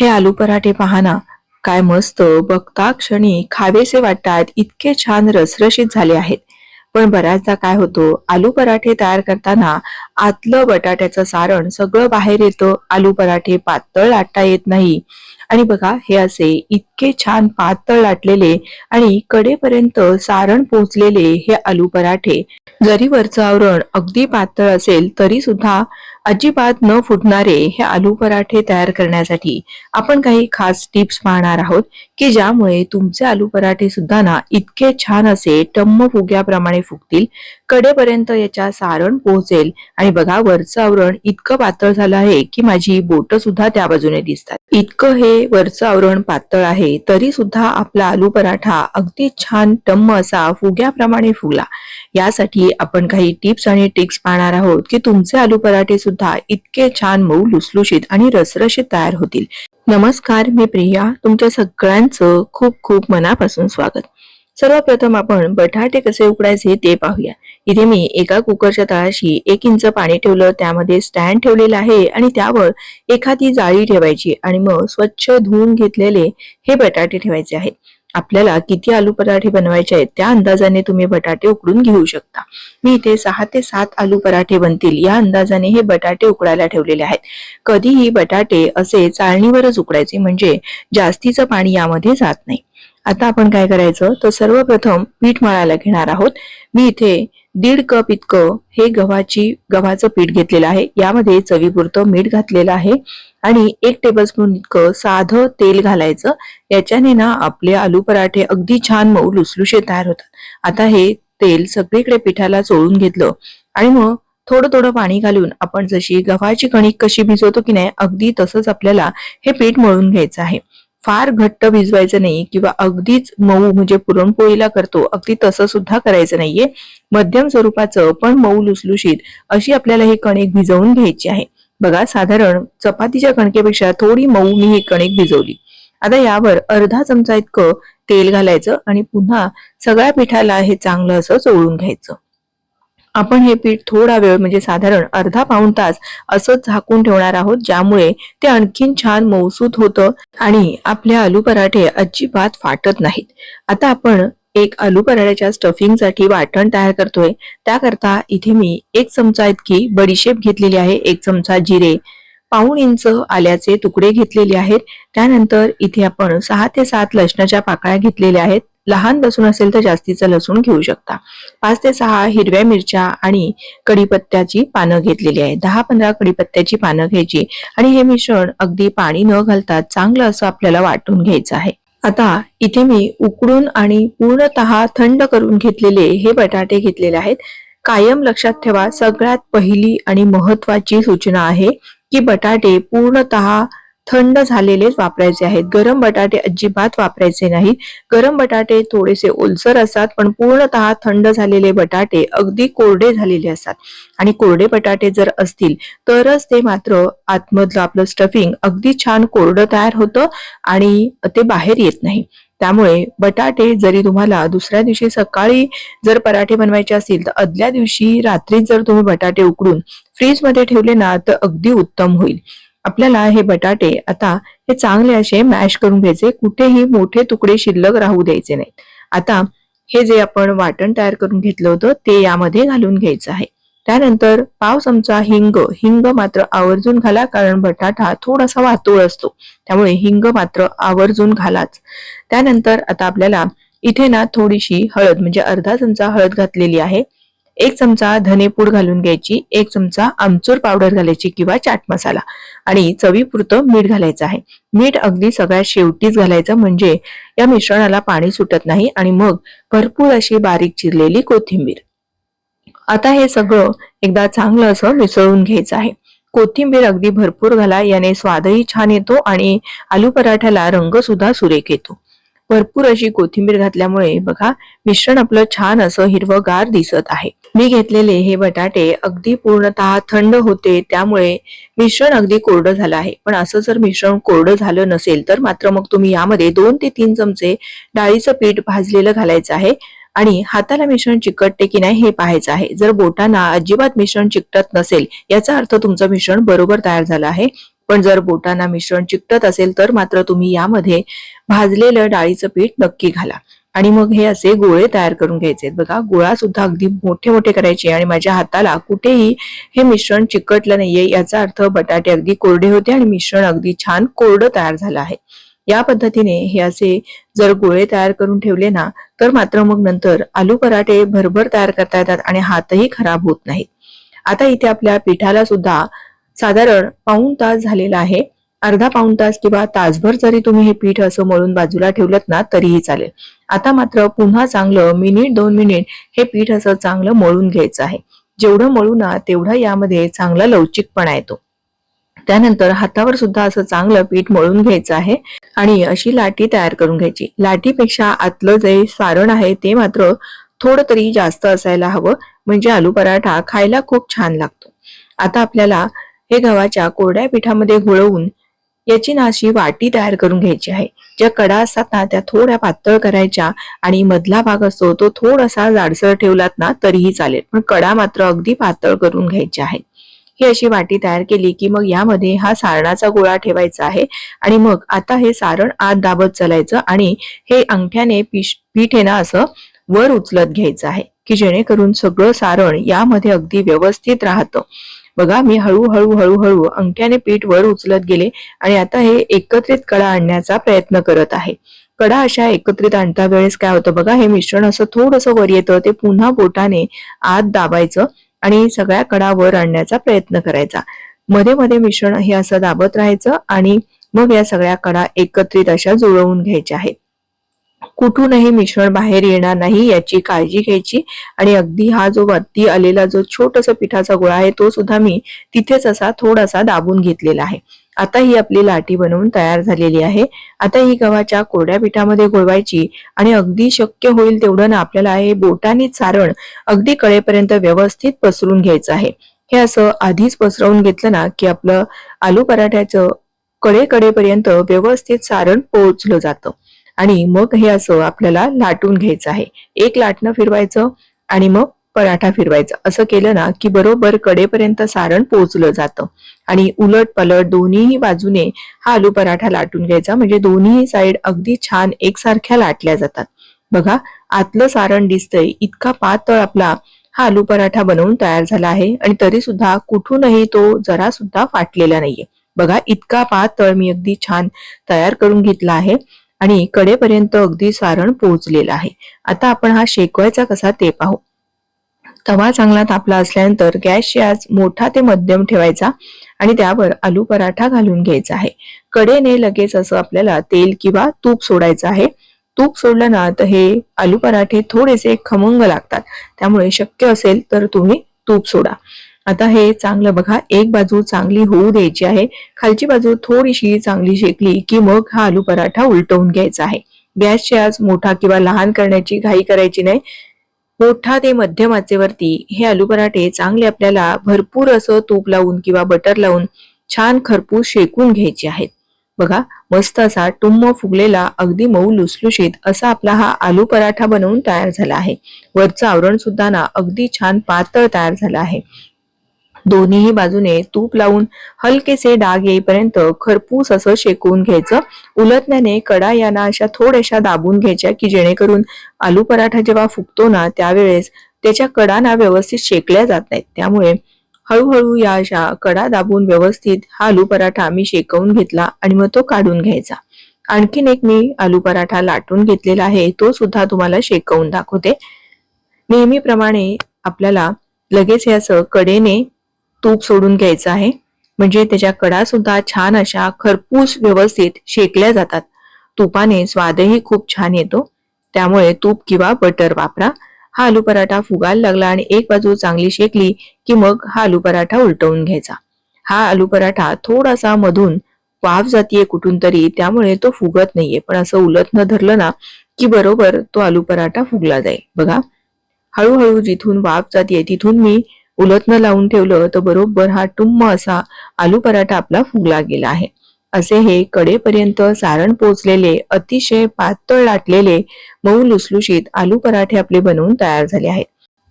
हे आलू पराठे पाहना. काय मस्त बघता क्षणी खावेसे वाटतात. इतके छान रसरशीत झाले आहेत. पण बऱ्याचदा काय होतो आलू पराठे तयार करताना आतलं बटाट्याचं सारण सगळं बाहेर येतं. आलू पराठे पातळ लाटता येत नाही. आणि बघा हे असे इतके छान पातळ लाटलेले आणि कडेपर्यंत सारण पोचलेले हे आलू पराठे. जरी वरचं आवरण अगदी पातळ असेल तरी सुद्धा अजिबात न फुटणारे हे आलू पराठे तयार करण्यासाठी आपण काही खास टिप्स पाहणार आहोत की ज्यामुळे तुमचे आलू पराठे सुद्धा ना इतके छान असे टम्म फुग्याप्रमाणे फुगतील. कडेपर्यंत याच्या सारण पोहोचेल. आणि बघा वरचं आवरण इतकं पातळ झालं आहे की माझी बोट सुद्धा त्या बाजूने दिसतात. इतकं हे वरचं आवरण पातळ आहे तरी सुद्धा आपला आलू पराठा अगदी छान टम्म असा फुग्याप्रमाणे फुगला. यासाठी आपण काही टिप्स आणि ट्रिक्स पाहणार आहोत की तुमचे आलू पराठे सुद्धा इतके छान मऊ लुसलुशीत आणि रसरशीत तयार होतील. नमस्कार मी प्रिया. तुमच्या सगळ्यांचं खूप खूप मनापासून स्वागत. सर्वप्रथम आपण बटाटे कसे उकडायचे ते पाहूया. इथे मी एका कुकरच्या तळाशी एक इंच पाणी ठेवलं त्यामध्ये स्टँड ठेवलेलं आहे आणि त्यावर एखादी जाळी ठेवायची आणि मग स्वच्छ धुवून घेतलेले हे बटाटे ठेवायचे आहेत. आपल्याला किती आलू पराठे बनवायचे आहेत त्या अंदाजाने तुम्ही बटाटे उकडून घेऊ शकता. मी इथे सहा ते सात आलू पराठे बनतील या अंदाजाने हे बटाटे उकडायला ठेवलेले आहेत. कधीही बटाटे असे चाळणीवरच उकडायचे म्हणजे जास्तीचं पाणी यामध्ये जात नाही. आता आपण काय करायचं? तर सर्वप्रथम पीठ मळायला घेणार आहोत. मी इथे दीड कप इतकं हे गव्हाची गव्हाचं पीठ घेतलेलं आहे. यामध्ये चवीपुरतं मीठ घातलेलं आहे. आणि एक टेबलस्पून इतकं साधं तेल घालायचं. याच्याने ना आपले आलू पराठे अगदी छान मऊ लुसलुशे तयार होतात. आता हे तेल सगळीकडे पिठाला चोळून घेतलं. आणि मग थोडं थोडं पाणी घालून आपण जशी गव्हाची कणिक कशी भिजवतो की नाही अगदी तसंच आपल्याला हे पीठ मळून घ्यायचं आहे. फार घट्ट भिजवायचं नाही किंवा अगदीच मऊ म्हणजे पुरणपोळीला करतो अगदी तसं सुद्धा करायचं नाहीये. मध्यम स्वरूपाचं पण मऊ लुसलुशीत अशी आपल्याला ही कणिक भिजवून घ्यायची आहे. बघा साधारण चपातीच्या कणकेपेक्षा थोडी मऊ मी ही कणिक भिजवली. आता यावर अर्धा चमचा इतकं तेल घालायचं आणि पुन्हा सगळ्या पिठाला हे चांगलं असं चोळून घ्यायचं. आपण हे पीठ थोडा वेळ म्हणजे साधारण अर्धा पाऊण तास असंच झाकून ठेवणार आहोत ज्यामुळे ते आणखीन छान मौसूत होतं आणि आपले आलू पराठे अजिबात फाटत नाहीत. आता आपण एक आलू पराठ्याच्या स्टफिंगसाठी वाटण तयार करतोय. त्याकरता इथे मी एक चमचा इतकी बडीशेप घेतलेली आहे एक चमचा जिरे पाऊण इंच आल्याचे तुकडे घेतलेले आहेत. त्यानंतर इथे आपण सहा ते सात लसणाच्या पाकळ्या घेतलेल्या आहेत. लहान लसूण असेल तर जास्तीचं लसूण घेऊ शकता. पाच ते सहा हिरव्या मिरच्या आणि कडीपत्त्याची पानं घेतलेली आहे. दहा पंधरा कडीपत्त्याची पानं घ्यायची आणि हे मिश्रण अगदी पाणी न घालता चांगलं असं आपल्याला वाटून घ्यायचं आहे. आता इथे मी उकडून आणि पूर्णतः थंड करून घेतलेले हे बटाटे घेतलेले आहेत. कायम लक्षात ठेवा सगळ्यात पहिली आणि महत्वाची सूचना आहे की बटाटे पूर्णतः थंड झालेलेच वापरायचे आहेत. गरम बटाटे अजिबात वापरायचे नाहीत. गरम बटाटे थोडेसे ओलसर असतात पण पूर्णतः थंड झालेले बटाटे अगदी कोरडे झालेले असतात. आणि कोरडे बटाटे जर असतील तरच ते मात्र आतमधलं आपलं स्टफिंग अगदी छान कोरडं तयार होतं आणि ते बाहेर येत नाही. त्यामुळे बटाटे जरी तुम्हाला दुसऱ्या दिवशी सकाळी जर पराठे बनवायचे असतील तर आदल्या दिवशी रात्रीत जर तुम्ही बटाटे उकडून फ्रीजमध्ये ठेवले ना तर अगदी उत्तम होईल. आपल्याला हे बटाटे आता हे चांगले असे मॅश करून घ्यायचे. कुठेही मोठे तुकडे शिल्लक राहू द्यायचे नाहीत. आता हे जे आपण वाटण तयार करून घेतलं होतं ते यामध्ये घालून घ्यायचं आहे. त्यानंतर पाव चमचा हिंग. हिंग मात्र आवर्जून घाला कारण बटाटा थोडासा वातोळ असतो. त्यामुळे हिंग मात्र आवर्जून घालाच. त्यानंतर आता आपल्याला इथे ना थोडीशी हळद म्हणजे अर्धा चमचा हळद घातलेली आहे. एक चमचा धनेपूड घालून घ्यायची. एक चमचा आमचूर पावडर घालायची किंवा चाट मसाला. आणि चवीपुरतं मीठ घालायचं आहे. मीठ अगदी सगळ्यात शेवटीच घालायचं म्हणजे या मिश्रणाला पाणी सुटत नाही आणि मग भरपूर अशी बारीक चिरलेली कोथिंबीर. आता हे सगळं एकदा चांगलं असं मिसळून घ्यायचं आहे. कोथिंबीर अगदी भरपूर घाला याने स्वादही छान येतो आणि आलू पराठ्याला रंग सुद्धा सुरेख येतो. भरपूर अशी कोथिंबीर घातल्यामुळे बघा मिश्रण आपलं छान असं हिरवगार दिसत आहे. मी घेतलेले हे बटाटे अगदी पूर्णतः थंड होते त्यामुळे मिश्रण अगदी कोरडं झालं आहे. पण असं जर मिश्रण कोरडं झालं नसेल तर मात्र मग तुम्ही यामध्ये दोन ते तीन चमचे डाळीचं पीठ भाजलेलं घालायचं आहे आणि हाताला मिश्रण चिकटते की नाही हे पाहायचं आहे. जर बोटांना अजिबात मिश्रण चिकटत नसेल याचा अर्थ तुमचं मिश्रण बरोबर तयार झालं आहे. पण जर बोटांना मिश्रण चिकटत असेल तर मात्र तुम्ही यामध्ये भाजलेलं डाळीचं पीठ नक्की घाला. आणि मग हे असे गोळे तयार करून घ्यायचे बघा गोळा सुद्धा अगदी मोठे मोठे करायचे आणि माझ्या हाताला कुठेही हे मिश्रण चिकटलं नाहीये. याचा अर्थ बटाटे अगदी कोरडे होते आणि मिश्रण अगदी छान कोरडं तयार झालं आहे. या पद्धतीने हे असे जर गोळे तयार करून ठेवले ना तर मात्र मग नंतर आलू पराठे भरभर तयार करता येतात आणि हातही खराब होत नाहीत. आता इथे आपल्या पिठाला सुद्धा साधारण पाऊण तास झालेला आहे. अर्धा पाऊण तास किंवा तासभर जरी तुम्ही हे पीठ असं मळून बाजूला ठेवलं ना तरीही चालेल. आता मात्र पुन्हा चांगलं मिनिट दोन मिनिट हे पीठ असं चांगलं मळून घ्यायचं आहे. जेवढं मळू ना तेवढं यामध्ये चांगला लवचिकपणा येतो. त्यानंतर हातावर सुद्धा असं चांगलं पीठ मळून घ्यायचं आहे आणि अशी लाटी तयार करून घ्यायची. लाटीपेक्षा आतलं जे सारण आहे ते मात्र थोडं तरी जास्त असायला हवं. म्हणजे आलू पराठा खायला खूप छान लागतो. आता आपल्याला हे गव्हाच्या कोरड्या पिठामध्ये घोळवून याची ना अशी वाटी तयार करून घ्यायची आहे. ज्या कडा असतात ना त्या थोड्या पातळ करायच्या आणि मधला भाग असतो तो थोडासा जाडसर ठेवलात ना तरीही चालेल. पण कडा मात्र अगदी पातळ करून घ्यायची आहे. ही अशी वाटी तयार केली की मग यामध्ये हा सारणाचा गोळा ठेवायचा आहे आणि मग आता हे सारण आत दाबत चालायचं आणि हे अंगठ्याने पीठ आहे ना असं वर उचलत घ्यायचं आहे की जेणेकरून सगळं सारण यामध्ये अगदी व्यवस्थित राहतं. बघा मी हळूहळू हळूहळू अंगठ्याने पीठ वर उचलत गेले आणि आता हे एकत्रित कडा आणण्याचा प्रयत्न करत आहे. कडा अशा एकत्रित आणता वेळेस काय होतं बघा हे मिश्रण असं थोडंसं वर येतं ते पुन्हा बोटाने आत दाबायचं आणि सगळ्या कडा वर आणण्याचा प्रयत्न करायचा. मध्ये मध्ये मिश्रण हे असं दाबत राहायचं आणि मग या सगळ्या कडा एकत्रित अशा जुळवून घ्यायच्या आहेत. कुठूनही मिश्रण बाहेर येणार नाही याची काळजी घ्यायची. आणि अगदी हा जो वरती आलेला जो छोटासा पिठाचा गोळा आहे तो सुद्धा मी तिथेच असा थोडासा दाबून घेतलेला आहे. आता ही आपली लाटी बनवून तयार झालेली आहे. आता ही गव्हाच्या कोरड्या पिठामध्ये गोळवायची आणि अगदी शक्य होईल तेवढं ना आपल्याला हे बोटाने सारण अगदी कळेपर्यंत व्यवस्थित पसरून घ्यायचं आहे. हे असं आधीच पसरवून घेतलं ना की आपलं आलू पराठ्याचं कडे कडेपर्यंत व्यवस्थित सारण पोहोचलं जातं. आणि मग हे असं आपल्याला लाटून घ्यायचं आहे. एक लाटणं फिरवायचं आणि मग पराठा फिरवायचा. असं केलं ना की बरोबर कडेपर्यंत सारण पोचलं जातं. आणि उलट पलट दोन्हीही बाजूने हा आलू पराठा लाटून घ्यायचा. म्हणजे दोन्ही साईड अगदी छान एकसारख्या लाटल्या जातात. बघा आतलं सारण दिसतंय. इतका पातळ आपला हा आलू पराठा बनवून तयार झाला आहे. आणि तरी सुद्धा कुठूनही तो जरा सुद्धा फाटलेला नाहीये. बघा इतका पातळ मी अगदी छान तयार करून घेतला आहे. आणि कडेपर्यंत अगदी सारण पोहोचलेलं आहे. आता आपण हा शेकवायचा कसा ते पाहू. तवा चांगला तापला असल्यानंतर गॅसची आज मोठा ते मध्यम ठेवायचा आणि त्यावर आलू पराठा घालून घ्यायचा आहे. कडेने लगेच असं आपल्याला तेल किंवा तूप सोडायचं आहे. तूप सोडलं ना तर हे आलू पराठे थोडेसे खमंग लागतात. त्यामुळे शक्य असेल तर तुम्ही तूप सोडा. आता हे चांगलं बघा एक बाजू चांगली होऊ द्यायची आहे खालची बाजू थोडीशी चांगली शेकली की मग हा आलू पराठा उलटवून घ्यायचा आहे. गॅसची आज मोठा किंवा लहान करण्याची घाई करायची नाही. मोठा ते मध्यम आचेवरती हे आलू पराठे चांगले आपल्याला भरपूर असं तूप लावून किंवा बटर लावून छान खरपूस शेकून घ्यायचे आहेत. बघा मस्त असा टुम्म फुगलेला अगदी मऊ लुसलुशीत असा आपला हा आलू पराठा बनवून तयार झाला आहे. वरचं आवरण सुद्धा ना अगदी छान पातळ तयार झालं आहे. दोन्हीही बाजूने तूप लावून हलकेसे डाग येईपर्यंत खरपूस असं शेकवून घ्यायचं. उलटण्याने कडा यांना अशा थोड्याशा दाबून घ्यायच्या की जेणेकरून आलू पराठा जेव्हा फुगतो ना त्यावेळेस त्याच्या कडाना व्यवस्थित शेकल्या जात नाहीत. त्यामुळे हळूहळू या अशा कडा दाबून व्यवस्थित हा आलू पराठा मी शेकवून घेतला आणि मग तो काढून घ्यायचा. आणखीन एक मी आलू पराठा लाटून घेतलेला आहे तो सुद्धा तुम्हाला शेकवून दाखवते. नेहमीप्रमाणे आपल्याला लगेच हे असं कडेने तूप सोडून घ्यायचं आहे. म्हणजे त्याच्या कडा सुद्धा छान अशा खरपूस व्यवस्थित शेकल्या जातात. तुपाने स्वादही खूप छान येतो. त्यामुळे तूप किंवा बटर वापरा. हा आलू पराठा फुगायला लागला आणि एक बाजू चांगली शेकली की मग हा आलू पराठा उलटवून घ्यायचा. हा आलू पराठा थोडासा मधून वाफ जातीये कुठून तरी त्यामुळे तो फुगत नाहीये. पण असं उलट न धरलं ना की बरोबर तो आलू पराठा फुगला जाईल बघा. हळूहळू जिथून वाफ जातीये तिथून मी उलटनं लावून ठेवलं तर बरोबर हा टुम्म असा आलू पराठा आपला फुगला गेला आहे. असे हे कडेपर्यंत सारण पोचलेले अतिशय पातळ लाटलेले मऊ लुसलुशीत आलू पराठे आपले बनवून तयार झाले आहेत.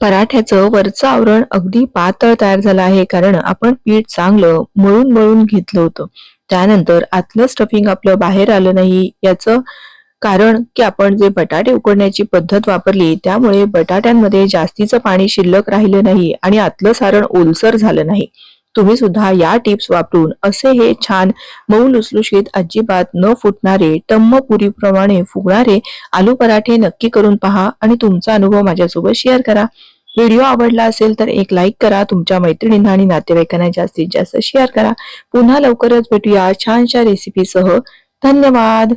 पराठ्याचं वरचं आवरण अगदी पातळ तयार झालं आहे कारण आपण पीठ चांगलं मळून मळून घेतलं होतं. त्यानंतर आतलं स्टफिंग आपलं बाहेर आलं नाही याचं कारण की आपण जे बटाटे उकडण्याची पद्धत वापरली त्यामुळे बटाट्यांमध्ये जास्तीचं पाणी शिल्लक राहिलं नाही आणि आतलं सारण ओलसर झालं नाही. तुम्ही सुद्धा या टिप्स वापरून असे हे छान मऊ लुसलुशीत अजिबात न फुटणारे टम्म पुरीप्रमाणे फुगणारे आलू पराठे नक्की करून पहा आणि तुमचा अनुभव माझ्यासोबत शेअर करा. व्हिडिओ आवडला असेल तर एक लाईक करा तुमच्या मैत्रिणींना आणि नातेवाईकांना जास्तीत जास्त शेअर करा. पुन्हा लवकरच भेटूया छानशा रेसिपीसह. धन्यवाद!